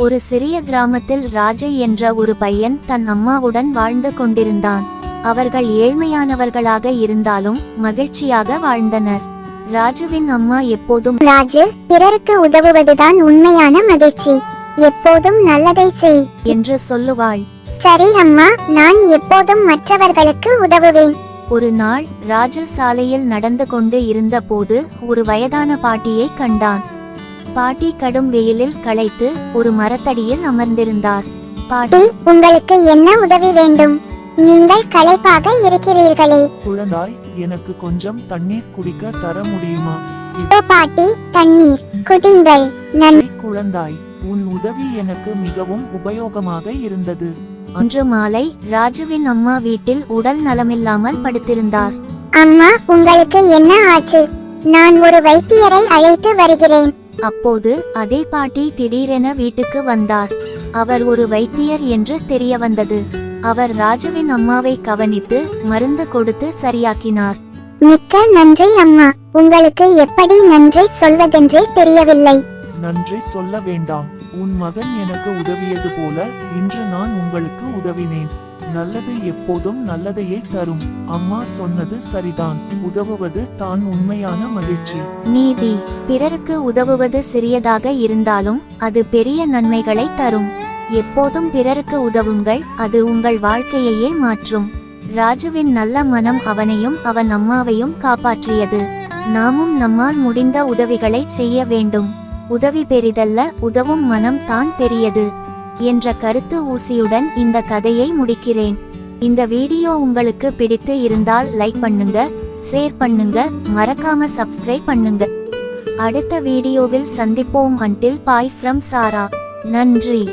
ஒரு சிறிய கிராமத்தில் ராஜை என்ற ஒரு பையன் தன் அம்மாவுடன் வாழ்ந்து கொண்டிருந்தான். அவர்கள் ஏழ்மையானவர்களாக இருந்தாலும் மகிழ்ச்சியாக வாழ்ந்தனர். ராஜுவின் அம்மா எப்போதும் ராஜு பிறருக்கு உதவுவதுதான் உண்மையான மகிழ்ச்சி. எப்போதும் நல்லதை செய். என்று சொல்லுவாள். சரி அம்மா நான் எப்போதும் மற்றவர்களுக்கு உதவுவேன். ஒரு நாள் ராஜு சாலையில் நடந்து கொண்டு இருந்தபோது ஒரு வயதான பாட்டியை கண்டான். பாட்டி கடும் வெயிலில் களைத்து ஒரு மரத்தடியில் அமர்ந்திருந்தார். பாட்டி உங்களுக்கு என்ன உதவி வேண்டும்? நீங்கள் களைப்பாக இருக்கிறீர்களே. குழந்தாய் எனக்கு கொஞ்சம் தண்ணீர் குடிக்க தர முடியுமா? பாட்டி தண்ணீர் குடிங்கள். நன் இல்லை குழந்தாய் உன் உதவி எனக்கு மிகவும் உபயோகமாக இருந்தது. அன்று மாலை ராஜுவின் அம்மா வீட்டில் உடல் நலமில்லாமல் படுத்திருந்தார். அம்மா உங்களுக்கு என்ன ஆச்சு? நான் ஒரு வைத்தியரை அழைத்து வருகிறேன். அப்போது அதே பாட்டி திடீரென வீட்டுக்கு வந்தார். அவர் ஒரு வைத்தியர் என்று தெரிய வந்தது அவர் ராஜுவின் அம்மாவை கவனித்து மருந்து கொடுத்து சரியாக்கினார். மிக்க நன்றி அம்மா. உங்களுக்கு எப்படி நன்றி சொல்வதென்றே தெரியவில்லை. நன்றி சொல்ல வேண்டாம். உன் மகன் எனக்கு உதவியது போல இன்று நான் உங்களுக்கு உதவினேன். நல்லது எப்போதும் நல்லதையே தரும். அம்மா சொன்னது சரிதான். உதவுவது தான் உண்மையான மகிழ்ச்சி. நீதி. பிறருக்கு உதவுவது சிறியதாக இருந்தாலும் அது பெரிய நன்மைகளை தரும். எப்போதும் பிறருக்கு உதவுங்கள். அது உங்கள் வாழ்க்கையையே மாற்றும். ராஜுவின் நல்ல மனம் அவனையும் அவன் அம்மாவையும் காப்பாற்றியது. நாமும் நம்மால் முடிந்த உதவிகளை செய்ய வேண்டும். உதவி பெரிதல்ல உதவும் மனம் தான் பெரியது என்ற கருத்து ஊசியுடன் இந்த கதையை முடிக்கிறேன். இந்த வீடியோ உங்களுக்கு பிடித்து இருந்தால் லைக் பண்ணுங்க ஷேர் பண்ணுங்க மறக்காம சப்ஸ்கிரைப் பண்ணுங்க. அடுத்த வீடியோவில் சந்திப்போம். அன்டில் பாய் ஃப்ரம் சாரா நன்றி.